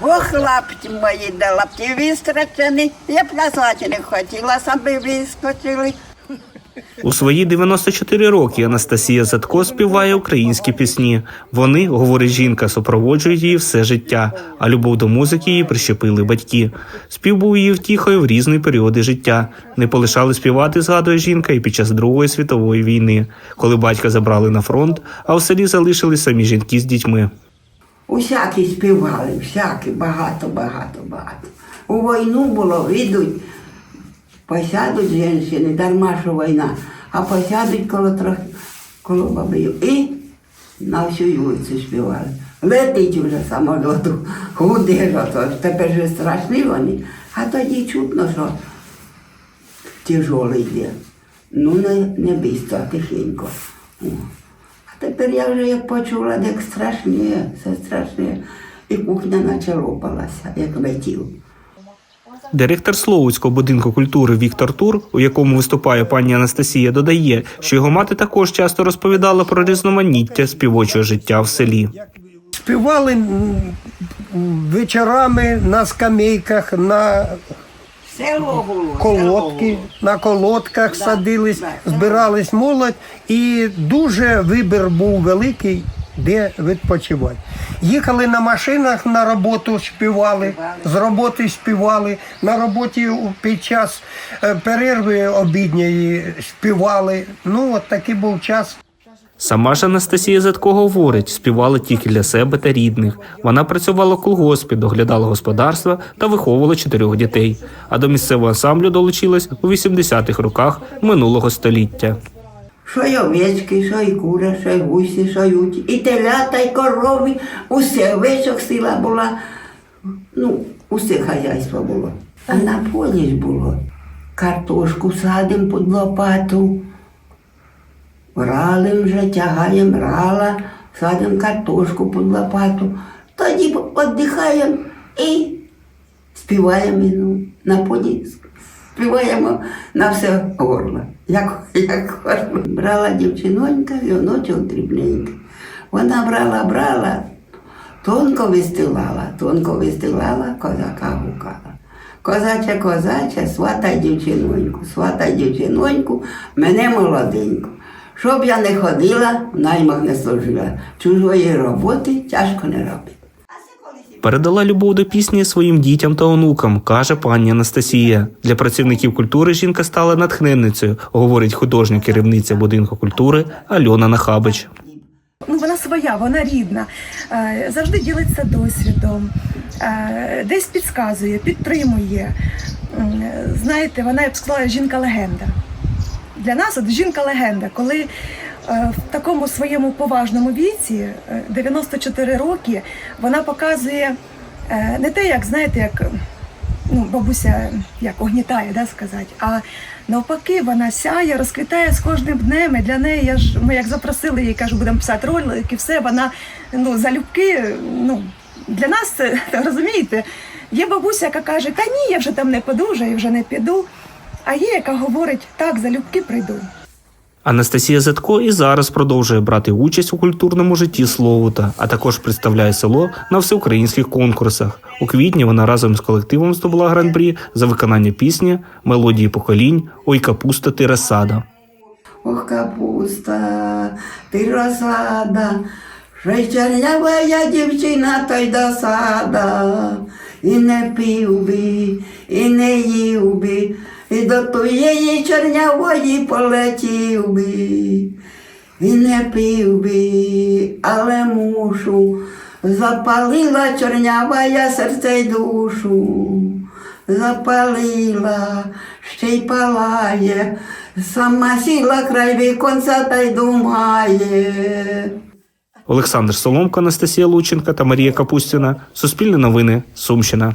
Ох, лапті мої, де лапті вистрачені. Я б назад не хотіла, самі вискочили. У свої 94 роки Анастасія Задко співає українські пісні. Вони, говорить жінка, супроводжують її все життя, а любов до музики її прищепили батьки. Спів був її втіхою в різні періоди життя. Не полишали співати, згадує жінка, і під час Другої світової війни, коли батька забрали на фронт, а в селі залишились самі жінки з дітьми. Усякі співали, всякі, багато, багато, багато. У війну було, йдуть, посядуть жінки, дарма що війна, а посядуть коло трохи, коло бабів. І на всю вулицю співали. Летить вже самоліту, гуде ж ото, тепер же страшні вони, а тоді чутно, що тяжолий йде. Ну, не, не бійся, а тихенько. Тепер я вже як почула, як страшніє, все страшніє. І кухня наче лопалася, як летів. Директор Словуцького будинку культури Віктор Тур, у якому виступає пані Анастасія, додає, що його мати також часто розповідала про різноманіття співочого життя в селі. Співали вечорами на скамейках, на Село було. колодки, на колодках Да, садились, да. збирались молодь, і дуже вибір був великий, де відпочивати. Їхали на машинах на роботу, співали, з роботи співали, на роботі під час е, перерви обідньої співали. Ну, от такий був час. Сама ж Анастасія Задко говорить, співала тільки для себе та рідних. Вона працювала в колгоспі, доглядала господарства та виховувала чотирьох дітей. А до місцевого ансамблю долучилась у 80-х роках минулого століття. Що й овечки, що й кура, що й гусі, що й уті. І телята, і корови, усе овечок сила була. Ну, усе хазяйство було. А на полі ж було. Картошку садим під лопату. Брали вже, тягаємо, рала, садимо картошку під лопату. Тоді віддихаємо і співаємо на поді. Співаємо на все горло. Як, як горло. Брала дівчинонька, льоночок дрібненький. Вона брала, брала, тонко вистилала, тонко вистилала, козака гукала. Козаче, козаче, сватай дівчиноньку, сватай дівчиноньку, мене молоденьку. Щоб я не ходила, в наймах не служила. Чужої роботи тяжко не робить. Передала любов до пісні своїм дітям та онукам, каже пані Анастасія. Для працівників культури жінка стала натхненницею, говорить художня керівниця будинку культури Альона Нахабич. ну, вона своя, вона рідна, е, завжди ділиться досвідом, е, десь підказує, підтримує. Знаєте, вона я б сказала, жінка-легенда. Для нас от жінка-легенда, коли е, в такому своєму поважному віці, е, 94 роки, вона показує е, не те, як знаєте, як ну, бабуся як огнітає, да, сказати, а навпаки, вона сяє, розквітає з кожним днем. І для неї я ж ми як запросили її, кажу, будемо писати ролики, все, вона ну, залюбки, ну, для нас розумієте. Є бабуся, яка каже, та ні, я вже там не подужаю, вже не піду. А є, яка говорить, так, залюбки прийду. Анастасія Задко і зараз продовжує брати участь у культурному житті Словута, а також представляє село на всеукраїнських конкурсах. У квітні вона разом з колективом здобула гран-прі за виконання пісні Мелодії поколінь Ой капуста ти розсада. Ох, капуста, ти розсада, Швейчарнява я дівчина, та й досада, і не пив би, і не їв би, і до тієї чорнявої полетів би, і не пив би, але мушу, запалила чорнява я серце й душу запалила, ще й палає, сама сіла край віконця та й думає. Олександр Соломко, Анастасія Лученка та Марія Капустіна. Суспільне новини. Сумщина.